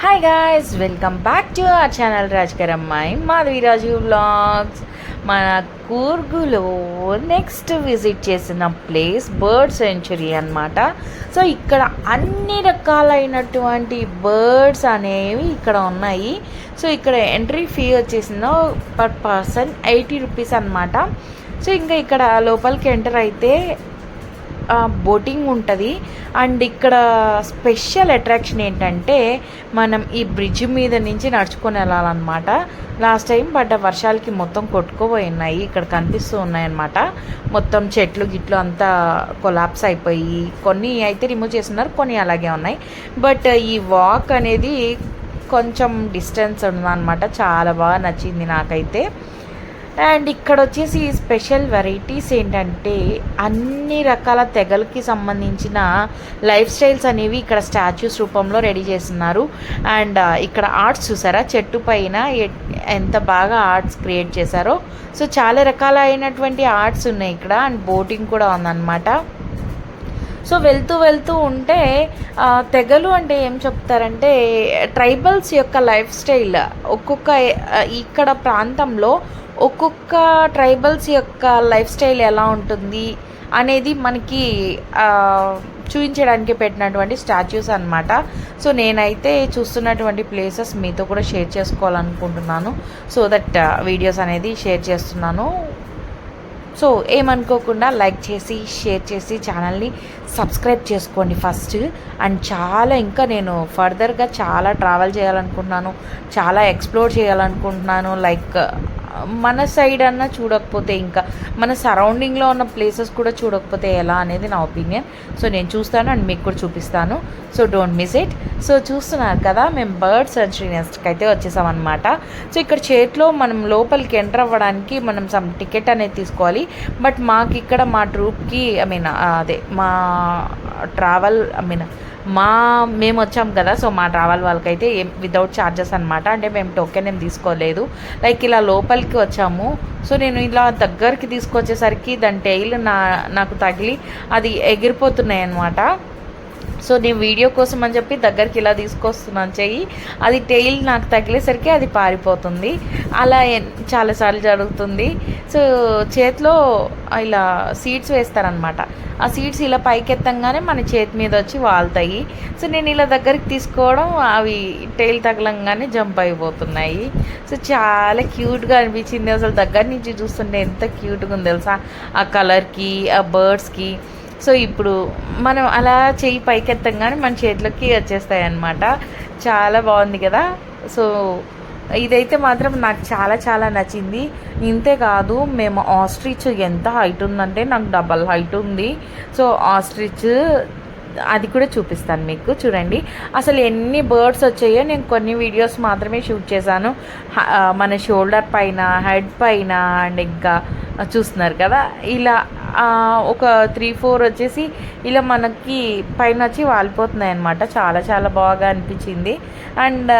Hi guys welcome back to our channel రాజకర్ అమ్మాయి Madhaviraju blogs మన కూర్గులో నెక్స్ట్ విజిట్ చేసిన ప్లేస్ బర్డ్ సెంచురీ అన్నమాట. సో ఇక్కడ అన్ని రకాలైనటువంటి బర్డ్స్ అనేవి ఇక్కడ ఉన్నాయి. సో ఇక్కడ ఎంట్రీ ఫీ వచ్చేసిందో పర్ పర్సన్ ఎయిటీ రూపీస్ అనమాట సో ఇంకా ఇక్కడ లోపలికి ఎంటర్ అయితే బోటింగ్ ఉంటుంది. అండ్ ఇక్కడ స్పెషల్ అట్రాక్షన్ ఏంటంటే మనం ఈ బ్రిడ్జ్ మీద నుంచి నడుచుకొని వెళ్ళాలన్నమాట. లాస్ట్ టైం పడ్డ వర్షాలకి మొత్తం కొట్టుకుపోయి ఉన్నాయి ఇక్కడ కనిపిస్తూ ఉన్నాయన్నమాట. మొత్తం చెట్లు గిట్లు అంతా కొలాప్స్ అయిపోయి కొన్ని అయితే రిమూవ్ చేస్తున్నారు కొన్ని అలాగే ఉన్నాయి. బట్ ఈ వాక్ అనేది కొంచెం డిస్టెన్స్ ఉందన్నమాట చాలా బాగా నచ్చింది నాకైతే. అండ్ ఇక్కడ వచ్చేసి స్పెషల్ వెరైటీస్ ఏంటంటే అన్ని రకాల తెగలకి సంబంధించిన లైఫ్ స్టైల్స్ అనేవి ఇక్కడ స్టాచ్యూస్ రూపంలో రెడీ చేస్తున్నారు. అండ్ ఇక్కడ ఆర్ట్స్ చూసారా? చెట్టు పైన ఎంత బాగా ఆర్ట్స్ క్రియేట్ చేశారో. సో చాలా రకాలైనటువంటి ఆర్ట్స్ ఉన్నాయి ఇక్కడ. అండ్ బోటింగ్ కూడా ఉందన్నమాట. సో వెళ్తూ వెళ్తూ ఉంటే తెగలు అంటే ఏం చెప్తారంటే ట్రైబల్స్ యొక్క లైఫ్ స్టైల్ ఒక్కొక్క ఇక్కడ ప్రాంతంలో ఒక్కొక్క ట్రైబల్స్ యొక్క లైఫ్ స్టైల్ ఎలా ఉంటుంది అనేది మనకి చూపించడానికి పెట్టినటువంటి స్టాచ్యూస్ అన్నమాట. సో నేనైతే చూస్తున్నటువంటి ప్లేసెస్ మీతో కూడా షేర్ చేసుకోవాలనుకుంటున్నాను. సో దట్ వీడియోస్ అనేది షేర్ చేస్తున్నాను. సో ఏమనుకోకుండా లైక్ చేసి షేర్ చేసి ఛానల్ని సబ్స్క్రైబ్ చేసుకోండి ఫస్ట్. అండ్ చాలా ఇంకా నేను ఫర్దర్గా చాలా ట్రావెల్ చేయాలనుకుంటున్నాను చాలా ఎక్స్ప్లోర్ చేయాలనుకుంటున్నాను లైక్ మన సైడ్ అన్నా చూడకపోతే ఇంకా మన సరౌండింగ్లో ఉన్న ప్లేసెస్ కూడా చూడకపోతే ఎలా అనేది నా ఒపీనియన్ సో నేను చూస్తాను అండ్ మీకు కూడా చూపిస్తాను. So don't miss it so చూస్తున్నారు కదా మేము బర్డ్ సెంచరీ నెస్ట్కి అయితే వచ్చేసామన్నమాట సో ఇక్కడ చేతిలో మనం లోపలికి ఎంటర్ అవ్వడానికి మనం సమ్ టికెట్ అనేది తీసుకోవాలి. బట్ మాకు ఇక్కడ మా ట్రూప్కి ఐ మీన్ అదే మా ట్రావెల్ ఐ మీన్ మా మేము వచ్చాం కదా సో మా ట్రావెల్ వాళ్ళకైతే ఏం వితౌట్ ఛార్జెస్ అనమాట అంటే మేము టోకెన్ ఏం తీసుకోలేదు. లైక్ ఇలా లోపలికి వచ్చాము. సో నేను ఇలా దగ్గరికి తీసుకొచ్చేసరికి దాని టైల్ నా నాకు తగిలి అది ఎగిరిపోతున్నాయి అనమాట సో నేను వీడియో కోసం అని చెప్పి దగ్గరికి ఇలా తీసుకొస్తున్నాను చెయ్యి. అది టెయిల్ నాకు తగిలేసరికి అది పారిపోతుంది. అలా చాలాసార్లు జరుగుతుంది. సో చేతిలో ఇలా సీడ్స్ వేస్తారనమాట ఆ సీడ్స్ ఇలా పైకెత్తంగానే మన చేతి మీద వచ్చి వాళ్తాయి. సో నేను ఇలా దగ్గరికి తీసుకోవడం అవి టెయిల్ తగలంగానే జంప్ అయిపోతున్నాయి. సో చాలా క్యూట్గా అనిపించింది. అసలు దగ్గర నుంచి చూస్తుంటే ఎంత క్యూట్గా ఉంది తెలుసా? ఆ కలర్కి ఆ బర్డ్స్కి సో ఇప్పుడు మనం అలా చెయ్యి పైకెత్తంగానే మన చేతిలోకి వచ్చేస్తాయి అన్నమాట చాలా బాగుంది కదా. సో ఇదైతే మాత్రం నాకు చాలా చాలా నచ్చింది. ఇంతే కాదు మేము ఆస్ట్రిచ్ ఎంత హైట్ ఉందంటే నాకు డబల్ హైట్ ఉంది. సో ఆస్ట్రిచ్ అది కూడా చూపిస్తాను మీకు చూడండి. అసలు ఎన్ని బర్డ్స్ వచ్చాయో నేను కొన్ని వీడియోస్ మాత్రమే షూట్ చేశాను. మన షోల్డర్ పైన హెడ్ పైన అండ్ ఇంకా చూస్తున్నారు కదా. ఇలా ఒక త్రీ ఫోర్ వచ్చేసి ఇలా మనకి పైన వచ్చి వాలిపోతున్నాయి అనమాట చాలా చాలా బాగా అనిపించింది. అండ్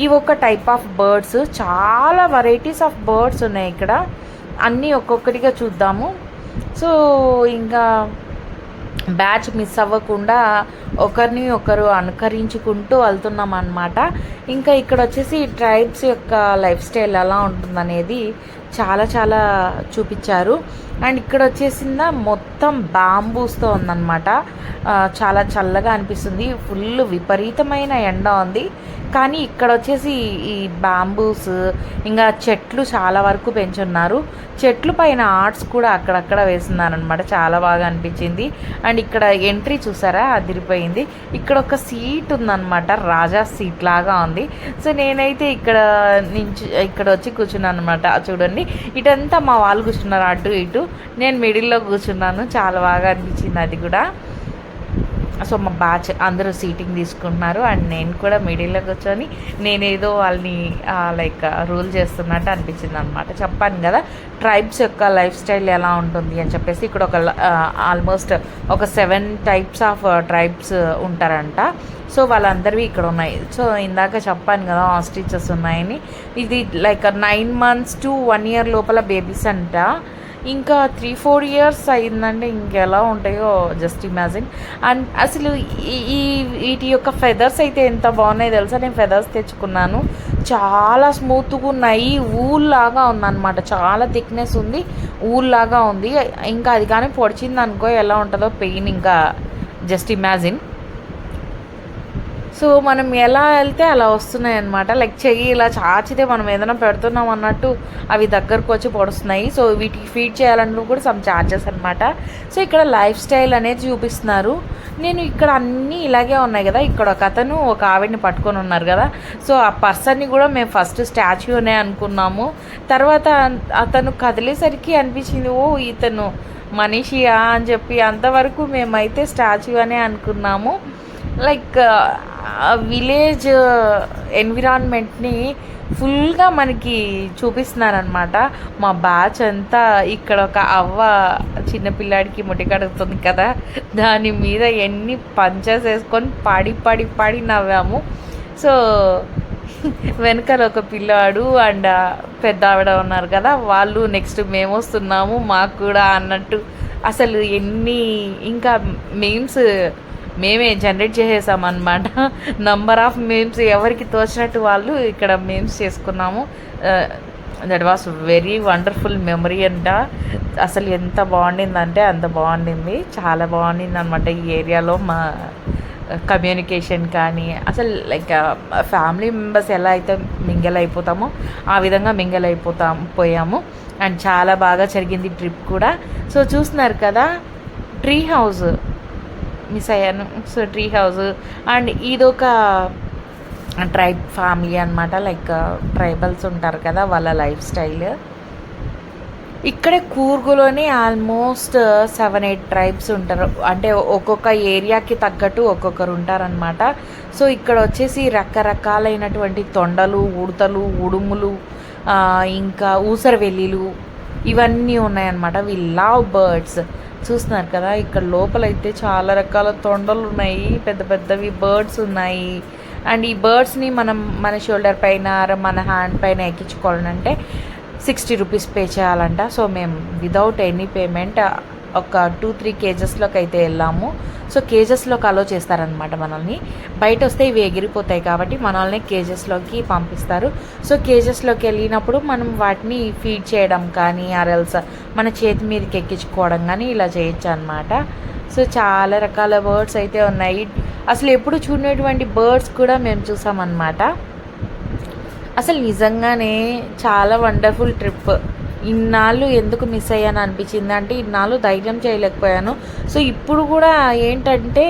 ఇవి ఒక టైప్ ఆఫ్ బర్డ్స్ చాలా వెరైటీస్ ఆఫ్ బర్డ్స్ ఉన్నాయి ఇక్కడ. అన్నీ ఒక్కొక్కటిగా చూద్దాము. సో ఇంకా బ్యాచ్ మిస్ అవ్వకుండా ఒకరిని ఒకరు అనుకరించుకుంటూ వెళ్తున్నాం అనమాట ఇంకా ఇక్కడ వచ్చేసి ట్రైబ్స్ యొక్క లైఫ్ స్టైల్ ఎలా ఉంటుందనేది చాలా చాలా చూపించారు. అండ్ ఇక్కడ వచ్చేసింద మొత్తం బాంబూస్తో ఉందన్నమాట. చాలా చల్లగా అనిపిస్తుంది. ఫుల్ విపరీతమైన ఎండ ఉంది. కానీ ఇక్కడ వచ్చేసి ఈ బాంబూస్ ఇంకా చెట్లు చాలా వరకు పెంచున్నారు. చెట్లు పైన ఆర్ట్స్ కూడా అక్కడక్కడ వేస్తున్నారనమాట చాలా బాగా అనిపించింది. అండ్ ఇక్కడ ఎంట్రీ చూసారా? అదిరిపోయింది. ఇక్కడ ఒక సీట్ ఉందన్నమాట. రాజా సీట్ లాగా ఉంది. సో నేనైతే ఇక్కడ నుంచి ఇక్కడ వచ్చి కూర్చున్నాను అనమాట చూడండి. ఇటంతా మా వాళ్ళు కూర్చున్నారు అటు ఇటు. నేను మిడిల్లో కూర్చున్నాను. చాలా బాగా అనిపించింది అది కూడా. సో మా బ్యాచ్ అందరూ సీటింగ్ తీసుకుంటున్నారు అండ్ నేను కూడా మిడిల్లో కూర్చొని నేనేదో వాళ్ళని లైక్ రూల్ చేస్తున్నట్టు అనిపించింది అనమాట చెప్పాను కదా ట్రైబ్స్ యొక్క లైఫ్ స్టైల్ ఎలా ఉంటుంది అని చెప్పేసి ఇక్కడ ఒక ఆల్మోస్ట్ ఒక సెవెన్ టైప్స్ ఆఫ్ ట్రైబ్స్ ఉంటారంట. సో వాళ్ళందరివి ఇక్కడ ఉన్నాయి. సో ఇందాక చెప్పాను కదా ఆస్ట్రిచెస్ ఉన్నాయని. ఇది like nine months to one year లోపల బేబీస్ అంట. ఇంకా త్రీ ఫోర్ ఇయర్స్ అయిందంటే ఇంకెలా ఉంటాయో జస్ట్ ఇమాజిన్ అండ్ అసలు ఈ వీటి యొక్క ఫెదర్స్ అయితే ఎంత బాగున్నాయి తెలుసా? నేను ఫెదర్స్ తెచ్చుకున్నాను. చాలా స్మూత్గా ఉన్నాయి. ఊల్లాగా ఉందన్నమాట. చాలా థిక్నెస్ ఉంది. ఊల్లాగా ఉంది. ఇంకా అది కానీ పొడిచింది అనుకో ఎలా ఉంటుందో పెయిన్ ఇంకా జస్ట్ ఇమాజిన్ సో మనం ఎలా వెళ్తే అలా వస్తున్నాయి అనమాట లైక్ చెయ్యి ఇలా చాచితే మనం ఏదైనా పెడుతున్నాం అన్నట్టు అవి దగ్గరకు వచ్చి పొడుస్తున్నాయి. సో వీటికి ఫీడ్ చేయాలంటూ కూడా సమ్ ఛార్జెస్ అనమాట సో ఇక్కడ లైఫ్ స్టైల్ అనేది చూపిస్తున్నారు. నేను ఇక్కడ అన్నీ ఇలాగే ఉన్నాయి కదా. ఇక్కడ ఒక అతను ఒక ఆవిడని పట్టుకొని ఉన్నారు కదా. సో ఆ పర్సన్ని కూడా మేము ఫస్ట్ స్టాచ్యూనే అనుకున్నాము. తర్వాత అతను కదిలేసరికి అనిపించింది ఓ ఇతను మనిషియా? అని చెప్పి అంతవరకు మేమైతే స్టాచ్యూ అనే అనుకున్నాము. లైక్ విలేజ్ ఎన్విరాన్మెంట్ని ఫుల్గా మనకి చూపిస్తున్నారనమాట మా బ్యాచ్ అంతా ఇక్కడ ఒక అవ్వ చిన్నపిల్లాడికి ముట్టి కడుగుతుంది కదా. దాని మీద ఎన్ని పంచర్స్ వేసుకొని పాడి పాడి పాడి నవ్వాము. సో వెనకాల ఒక పిల్లాడు అండ్ పెద్ద ఆవిడ ఉన్నారు కదా. వాళ్ళు నెక్స్ట్ మేము వస్తున్నాము మాకు కూడా అన్నట్టు. అసలు ఎన్ని ఇంకా మేమ్స్ మేమే జనరేట్ చేసేసామన్నమాట. నంబర్ ఆఫ్ మేమ్స్ ఎవరికి తోచినట్టు వాళ్ళు ఇక్కడ మేమ్స్ చేసుకున్నాము. That was very wonderful memory అంట. అసలు ఎంత బాగుండిందంటే అంత బాగుండింది. చాలా బాగుండింది అనమాట ఈ ఏరియాలో మా కమ్యూనికేషన్ కానీ అసలు లైక్ ఫ్యామిలీ మెంబర్స్ ఎలా అయితే మింగల్ అయిపోతామో ఆ విధంగా మింగల్ అయిపోతాం పోయాము. అండ్ చాలా బాగా జరిగింది ట్రిప్ కూడా. సో చూస్తున్నారు కదా ట్రీ హౌస్ మిస్ అయ్యాను. So tree house. అండ్ ఇదొక ట్రైబ్ ఫ్యామిలీ అనమాట లైక్ ట్రైబల్స్ ఉంటారు కదా వాళ్ళ లైఫ్ స్టైల్. ఇక్కడే కూర్గులోనే ఆల్మోస్ట్ సెవెన్ ఎయిట్ ట్రైబ్స్ ఉంటారు. అంటే ఒక్కొక్క ఏరియాకి తగ్గట్టు ఒక్కొక్కరు ఉంటారనమాట సో ఇక్కడ వచ్చేసి రకరకాలైనటువంటి తొండలు ఉడతలు ఉడుములు ఇంకా ఊసరవెల్లిలు ఇవన్నీ ఉన్నాయన్నమాట. వి లవ్ బర్డ్స్ చూస్తున్నారు కదా ఇక్కడ లోపలైతే చాలా రకాల తొండలు ఉన్నాయి పెద్ద పెద్దవి బర్డ్స్ ఉన్నాయి. అండ్ ఈ బర్డ్స్ని మనం మన షోల్డర్ పైన మన హ్యాండ్ పైన ఎక్కించుకోవాలంటే సిక్స్టీ రూపీస్ పే చేయాలంట. సో మేము వితౌట్ ఎనీ పేమెంట్ ఒక టూ త్రీ కేజెస్లోకి అయితే వెళ్ళాము. సో కేజెస్లోకి అలో చేస్తారనమాట మనల్ని. బయట వస్తే ఇవి ఎగిరిపోతాయి కాబట్టి మనల్ని కేజెస్లోకి పంపిస్తారు. సో కేజెస్లోకి వెళ్ళినప్పుడు మనం వాటిని ఫీడ్ చేయడం కానీ ఆర్ఎల్స్ మన చేతి మీదకి ఎక్కించుకోవడం కానీ ఇలా చేయొచ్చు అనమాట సో చాలా రకాల బర్డ్స్ అయితే ఉన్నాయి. అసలు ఎప్పుడు చూడనటువంటి బర్డ్స్ కూడా మేము చూసామన్నమాట. అసలు నిజంగానే చాలా వండర్ఫుల్ ట్రిప్ ఇన్నాళ్ళు ఎందుకు మిస్ అయ్యాను అనిపించింది? అంటే ఇన్నాళ్ళు ధైర్యం చేయలేకపోయాను. సో ఇప్పుడు కూడా ఏంటంటే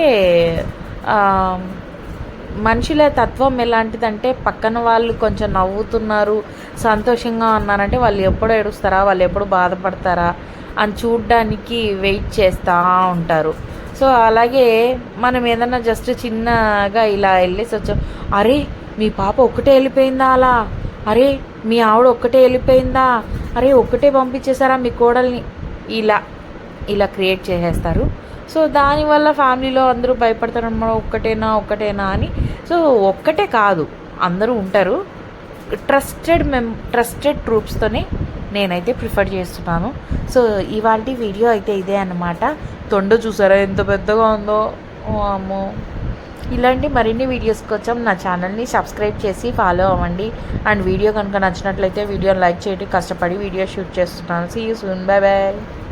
మనుషుల తత్వం ఎలాంటిదంటే పక్కన వాళ్ళు కొంచెం నవ్వుతున్నారు సంతోషంగా ఉన్నారంటే వాళ్ళు ఎప్పుడు ఏడుస్తారా వాళ్ళు ఎప్పుడు బాధపడతారా అని చూడ్డానికి వెయిట్ చేస్తూ ఉంటారు. సో అలాగే మనం ఏదన్నా జస్ట్ చిన్నగా ఇలా వెళ్ళేసి వచ్చాం. అరే మీ పాప ఒక్కటే వెళ్ళిపోయిందా అలా? అరే మీ ఆవిడ ఒక్కటే వెళ్ళిపోయిందా? అరే ఒక్కటే పంపించేశారా మీ కోడల్ని? ఇలా ఇలా క్రియేట్ చేసేస్తారు. సో దానివల్ల ఫ్యామిలీలో అందరూ భయపడతారు అన్నమాట. ఒక్కటేనా ఒక్కటేనా అని. సో ఒక్కటే కాదు అందరూ ఉంటారు. ట్రస్టెడ్ మెం ట్రస్టెడ్ ట్రూప్స్తోనే నేనైతే ప్రిఫర్ చేస్తున్నాను. సో ఇవాళ వీడియో అయితే ఇదే అనమాట తొండ చూసారా? ఎంత పెద్దగా ఉందో. అమ్మో. ఇలాంటి మరిన్ని వీడియోస్ కోసం నా ఛానల్ని సబ్స్క్రైబ్ చేసి ఫాలో అవ్వండి. అండ్ వీడియో కనుక నచ్చినట్లయితే వీడియో లైక్ చేయడం. కష్టపడి వీడియో షూట్ చేస్తున్నాను. See you soon bye bye